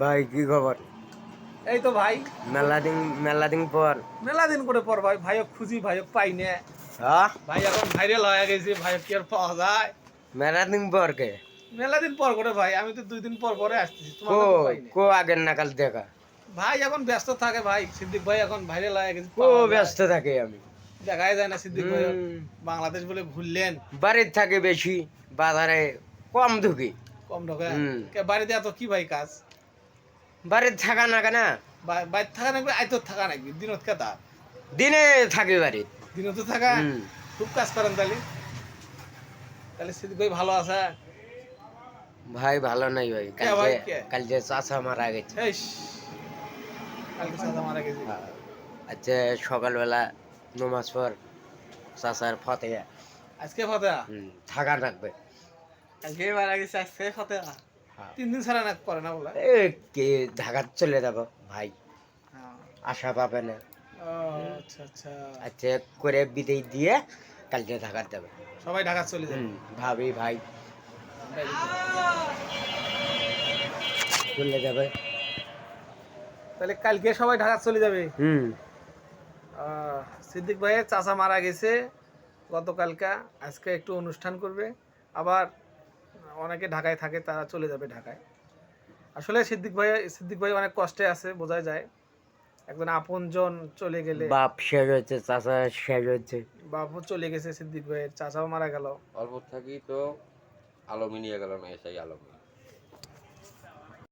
ভাই কি খবর? এই তো ভাই। মেলা দিন মেলা দিন পর। মেলা দিন করে পর ভাই ভাইও খুঁজি ভাইও পাই না। হ্যাঁ? ভাই এখন ভাইরাল হয়ে গেছে ভাই কি আর পাওয়া যায়? মেলা দিন পর কে? মেলা দিন পর করে ভাই আমি তো দুই দিন পর পরে আসতেছি কো তোমাকে তো পাই না। কো আগের নাকাল দেখা? ভাই এখন ব্যস্ত থাকে ভাই সিদ্দিক ভাই এখন ভাইরাল হয়ে গেছে কো ব্যস্ত থাকে আমি? দেখাই যায় না সিদ্দিক ভাই। বাংলাদেশ বলে ঘুরলেন। বাড়ির থাকে বেশি বাজারে কম ঢুকি। কম ঢোকে। বাড়িতে এত কি ভাই কাজ? বাড়ির থাকা না কেনা? বা- বাইরে থাকা নাকবে আইতো থাকা নাকবে দিনত কেতা দিনে থাকি বাড়ির দিনত থাকা। খুব কাজ করেন তাহলে। তাহলে সিদ্দিক ভাই ভালো আছে? ভাই ভালো নাই ভাই। কে ভাই, কালকে কে? চাচা মারা গেছে। কালকে সাদা মারা গেছে। আচ্ছা সকালবেলা নমাজ পর চাচার ফতে আজকে ফতেহা? থাকা রাখবে তিন দিন ছাড়া না করে না বলে? এ কে ঢাকা চলে যাব ভাই। হ্যাঁ। আশা পাবে না। আচ্ছা আচ্ছা। আচ্ছা করে বিদায় দিয়ে কালকে ঢাকা যাবে। সবাই ঢাকা চলে যাবে? ভাবি ভাই। চলে যাবে। তাহলে কালকে সবাই ঢাকা চলে যাবে? হুম। সিদ্দিক ভাইয়ের চাচা মারা গেছে। গতকালকা আজকে একটু অনুষ্ঠান করবে। আবার অনেকে ঢাকায় থাকে তারা চলে যাবে ঢাকায়। আসলে সিদ্দিক ভাই সিদ্দিক ভাই অনেক কষ্টে আছে বোঝা যায়। একজন আপনজন চলে গেলে বাপ শেষ হয়েছে চাচা শেষ হয়েছে। বাপ চলে গেছে সিদ্দিক ভাইয়ের চাচাও মারা গেল। অল্প থাকি তো আলমি নিয়ে গেল না এসে আলমি